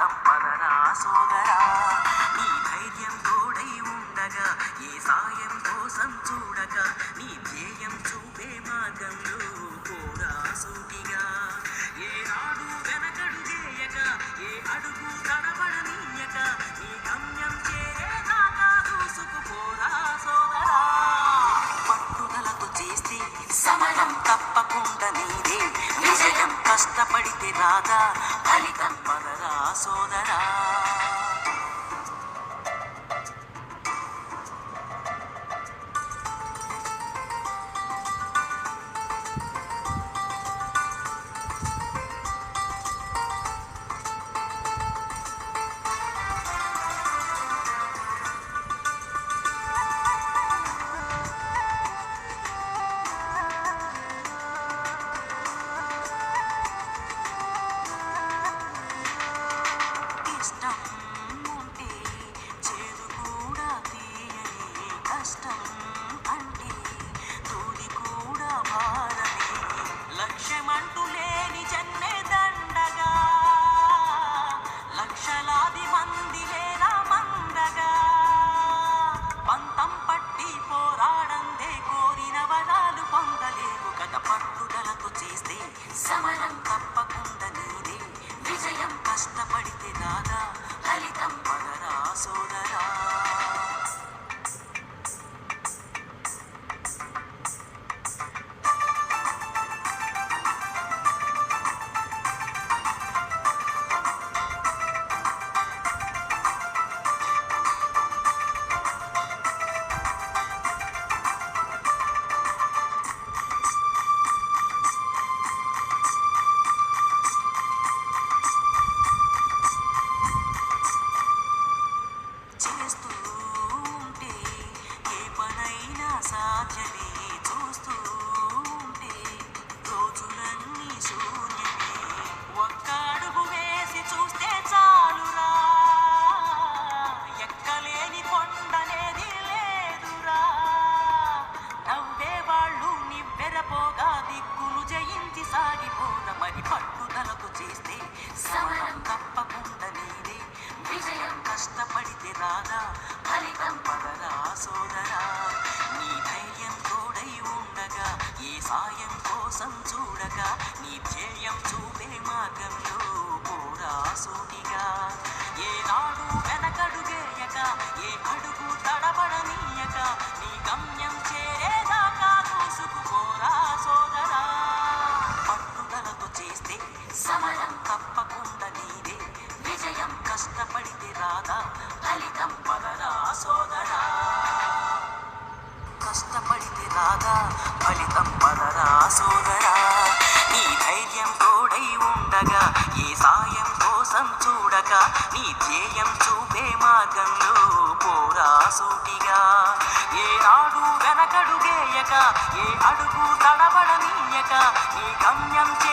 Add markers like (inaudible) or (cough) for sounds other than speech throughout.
తప్పదరా సోదరా నీ ధైర్యం తోడై ఉండగా ఏ సాయం కోసం చూడక నీ ధ్యేయం చూపే మార్గంలో పోరా సూటిగా. ఏ నాడు వెనకడు చేయక ఏ అడుగు తడబడనీయక నీ గమ్యం చేరేదాకా దూసుకుపోరా సోదరా. పట్టుదలతో చేస్తే సమయం తప్పకుండా నీదే విజయం కష్టపడితే రాదా ఫలితం పదరా కష్టం అంటే తూలి కూడా భారమే లక్ష్యమంటూ లేని జన్మే దండగా. లక్షలాది మంది లేరా మందగా. పంతం పట్టి పోరాడందే కోరిన వరాలు పొందలేవు కథ పట్టుదలతో చేస్తే సమరం తప్ప కష్టపడితే రాదా ఫలితం పదరా సోదరా. కోసం చూడక నీ ధ్యేయం చూపే మార్గంలో పోరా సూటిగా. ఏ నాడు వెనకడుగేయక ఏ అడుగు తడబడనీయక నీ గమ్యం చే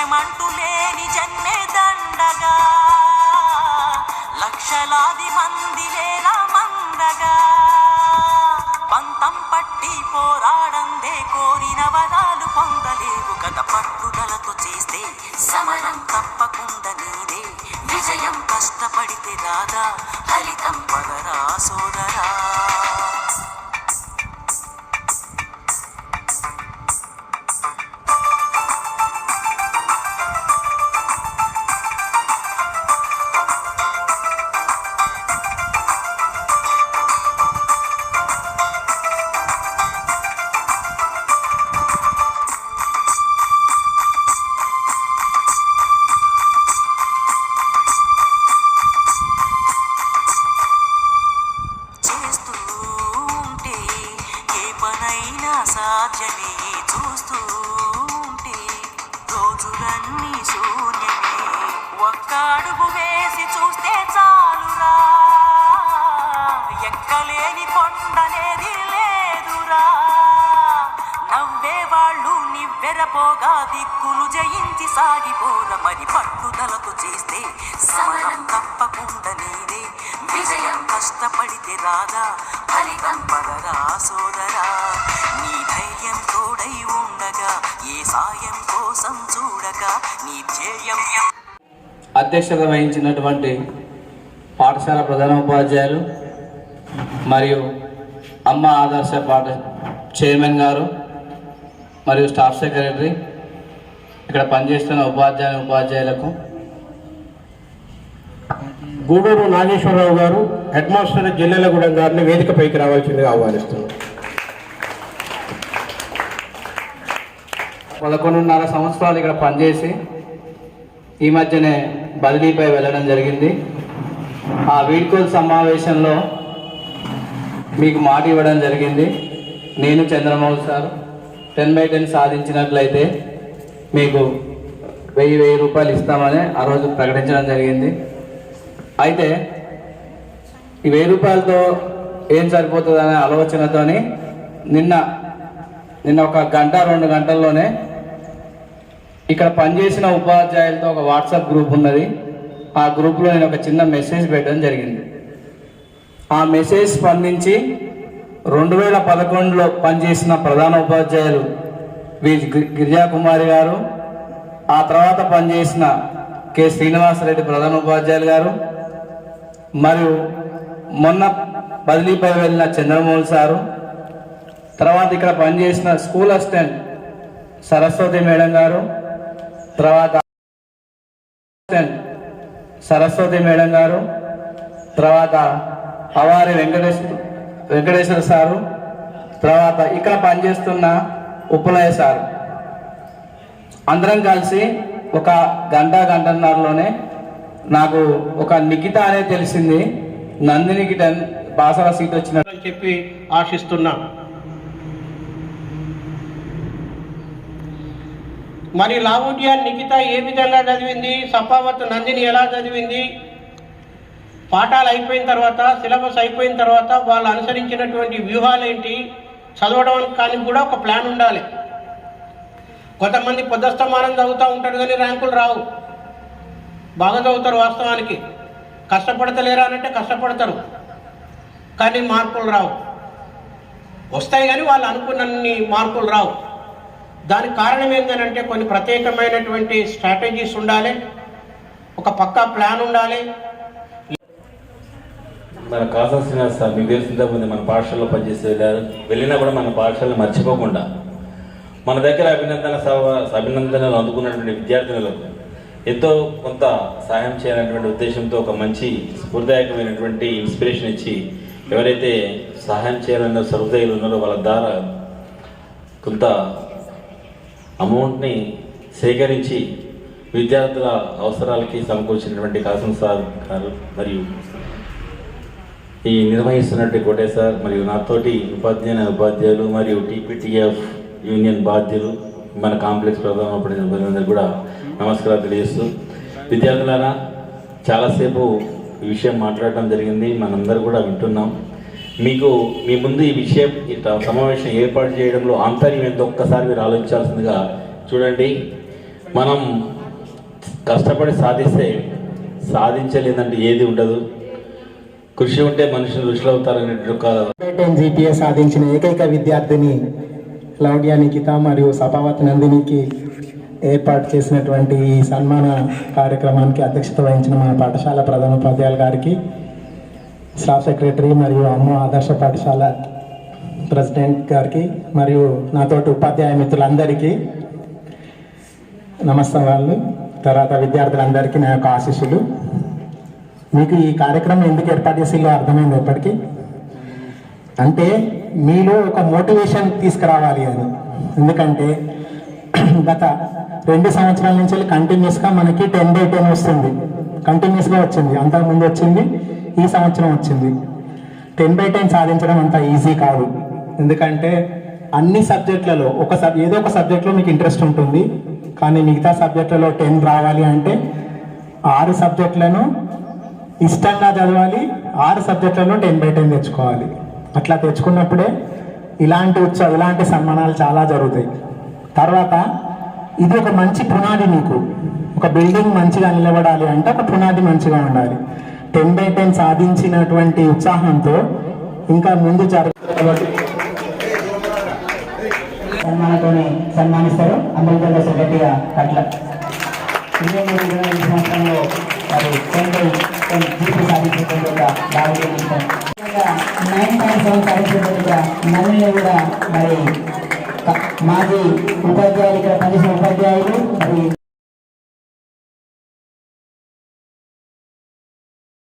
లక్ష్యమంటూ లేని జన్మే దండగా. లక్షలాది మంది వేల మందగా. పంతం పట్టి పోరాడందే కోరిన వరాలు పొందలేవు కథ పట్టుదలతో చేస్తే సమరం తప్పకుండా నీదే. విజయం కష్టపడితే రాదా ఫలితం పదరా చేరపోగా దిక్కులు జయించి సాగిపోర మరి పట్టుదలతో చేస్తే? సమరం తప్పకుండా నీదే విజయం కష్టపడితే రాదా? ఫలితం పదరా సోదరా? నీ ధైర్యం తోడై ఉండగా ఏ సాయం కోసం చూడక నీ ధ్యేయం అధ్యక్షత వహించినటువంటి పాఠశాల ప్రధాన ఉపాధ్యాయులు మరియు అమ్మ ఆదర్శ పాఠ చైర్మన్ గారు మరియు స్టాఫ్ సెక్రటరీ ఇక్కడ పనిచేస్తున్న ఉపాధ్యాయుల ఉపాధ్యాయులకు. గూడూరు నాగేశ్వరరావు గారు హెడ్ మాస్టర్ జిల్లెలగూడెం గారిని వేదికపైకి రావాల్సిందిగా ఆహ్వానిస్తున్నారు పదకొండున్నర సంవత్సరాలు ఇక్కడ పనిచేసి ఈ మధ్యనే బదిలీపై వెళ్ళడం జరిగింది. ఆ వీడ్కోల్ సమావేశంలో మీకు మాట ఇవ్వడం జరిగింది. నేను Chandramouli sir. Ten by ten సాధించినట్లయితే మీకు వెయ్యి వెయ్యి రూపాయలు ఇస్తామని ఆ రోజు ప్రకటించడం జరిగింది. అయితే ఈ వెయ్యి రూపాయలతో ఏం సరిపోతుందనే ఆలోచనతోని నిన్న నిన్న ఒక గంట రెండు గంటల్లోనే ఇక్కడ పనిచేసిన ఉపాధ్యాయులతో ఒక వాట్సాప్ గ్రూప్ ఉన్నది. ఆ గ్రూప్లో నేను ఒక చిన్న మెసేజ్ పెట్టడం జరిగింది. ఆ మెసేజ్ స్పందించి రెండు వేల పదకొండులో పనిచేసిన ప్రధాన ఉపాధ్యాయులు వి. గి- గారు ఆ తర్వాత పనిచేసిన కె. శ్రీనివాసరెడ్డి ప్రధాన ఉపాధ్యాయులు గారు మరియు మొన్న బదిలీపై వెళ్ళిన చంద్రమౌళి సారు తర్వాత ఇక్కడ పనిచేసిన స్కూల్ అసిస్టెంట్ సరస్వతి మేడం గారు తర్వాత అసిస్టెంట్ సరస్వతి మేడం గారు తర్వాత అవారి వెంకటేశ్వర వెంకటేశ్వర సారు తర్వాత ఇక్కడ పనిచేస్తున్న ఉప్పులయ్య సారు. అందరం కలిసి ఒక గంట గంటన్నరలోనే నాకు ఒక నిఖిత అనేది తెలిసింది. నందిని టెన్ బాసల సీట్ వచ్చిన అని చెప్పి ఆశిస్తున్నా. మరి లావుడ్యా నిఖిత ఏ విధంగా చదివింది? సపావత్ నందిని ఎలా చదివింది? పాఠాలు అయిపోయిన తర్వాత సిలబస్ అయిపోయిన తర్వాత వాళ్ళు అనుసరించినటువంటి వ్యూహాలు ఏంటి చదవడం కానీ కూడా ఒక ప్లాన్ ఉండాలి. కొంతమంది పొద్దస్తమానం చదువుతూ ఉంటారు కానీ ర్యాంకులు రావు. బాగా చదువుతారు వాస్తవానికి. కష్టపడతలేరా అని అంటే కష్టపడతారు. కానీ మార్కులు రావు. వస్తాయి కానీ వాళ్ళు అనుకున్నన్ని మార్కులు రావు. దానికి కారణం ఏంటంటే కొన్ని ప్రత్యేకమైనటువంటి స్ట్రాటజీస్ ఉండాలి. ఒక పక్కా ప్లాన్ ఉండాలి. మన కాసా శ్రీనివాస్ సార్ మీకు తెలిసిన ముందు మన పాఠశాలలో పనిచేసే వెళ్ళారు వెళ్ళినా కూడా మన పాఠశాలను మర్చిపోకుండా మన దగ్గర అభినందన అభినందనలు అందుకున్నటువంటి విద్యార్థులకు ఎంతో కొంత సహాయం చేయాలనేటువంటి ఉద్దేశంతో ఒక మంచి స్ఫూర్తిదాయకమైనటువంటి ఇన్స్పిరేషన్ ఇచ్చి ఎవరైతే సహాయం చేయాలన్న సహృదయులు ఉన్నారో వాళ్ళ ద్వారా కొంత అమౌంట్ని సేకరించి విద్యార్థుల అవసరాలకి సమకూర్చినటువంటి కాసం సార్ గారు మరియు ఈ నిర్వహిస్తున్నట్టు కోటే సార్ మరియు నాతోటి ఉపాధ్యాయుల ఉపాధ్యాయులు మరియు టీపీటీఎఫ్ యూనియన్ బాధ్యులు మన కాంప్లెక్స్ ప్రధాన ఉపన్యాసకులందరూ కూడా నమస్కారాలు తెలియజేస్తూ విద్యార్థులారా చాలాసేపు ఈ విషయం మాట్లాడటం జరిగింది మనందరూ కూడా వింటున్నాం. మీకు మీ ముందు ఈ విషయం ఇట్లా సమావేశం ఏర్పాటు చేయడంలో ఆంతర్యం ఎంత ఒక్కసారి మీరు ఆలోచించాల్సిందిగా చూడండి. మనం కష్టపడి సాధిస్తే సాధించలేదంటే ఏది ఉండదు. కృషి ఉంటే మనుషులు ఋషులు అవుతారనే ఒక జీపీఏ సాధించిన ఏకైక విద్యార్థిని క్లౌడియా నిఖిత మరియు సభావతి నందినికి ఏర్పాటు చేసినటువంటి ఈ సన్మాన కార్యక్రమానికి అధ్యక్షత వహించిన మన పాఠశాల ప్రధానోపాధ్యాయుల గారికి స్టాఫ్ సెక్రటరీ మరియు అమ్మ ఆదర్శ పాఠశాల ప్రెసిడెంట్ గారికి మరియు నాతోటి ఉపాధ్యాయ మిత్రులందరికీ వాళ్ళు తర్వాత విద్యార్థులందరికీ నా యొక్క ఆశీస్సులు. మీకు ఈ కార్యక్రమం ఎందుకు ఏర్పాటు చేసిందో అర్థమైంది ఎప్పటికీ అంటే మీలో ఒక మోటివేషన్ తీసుకురావాలి అని ఎందుకంటే (clears throat) గత రెండు సంవత్సరాల నుంచి కంటిన్యూస్గా మనకి టెన్ బై టెన్ వస్తుంది. కంటిన్యూస్గా వచ్చింది. అంతకుముందు వచ్చింది ఈ సంవత్సరం వచ్చింది. టెన్ బై టెన్ సాధించడం అంత ఈజీ కాదు. ఎందుకంటే అన్ని సబ్జెక్టులలో ఒక సబ్ ఏదో ఒక సబ్జెక్ట్లో మీకు ఇంట్రెస్ట్ ఉంటుంది. కానీ మిగతా సబ్జెక్టులలో టెన్ రావాలి అంటే ఆరు సబ్జెక్టులను ఇష్టంగా చదవాలి. ఆరు సబ్జెక్టులను టెన్ బై టెన్ తెచ్చుకోవాలి. అట్లా తెచ్చుకున్నప్పుడే ఇలాంటి ఉత్సవ ఇలాంటి సన్మానాలు చాలా జరుగుతాయి. తర్వాత ఇది ఒక మంచి పునాది మీకు. ఒక బిల్డింగ్ మంచిగా నిలబడాలి అంటే ఒక పునాది మంచిగా ఉండాలి. టెన్ బై టెన్ సాధించినటువంటి ఉత్సాహంతో ఇంకా ముందు జరుగుతుంది సన్మానంతోనే సన్మానిస్తారు. అమృతంగా సెక్రటరీగా అట్లా. ఇరవై సంవత్సరంలో మరి సెంట్రల్ జీపీ సాధించినటువంటి భారతీయ నైన్ పాయింట్ సెవెన్ సాధించినటువంటి కూడా మరి మాజీ ఉపాధ్యాయులు ఇక్కడ పనిచేసిన ఉపాధ్యాయులు మరి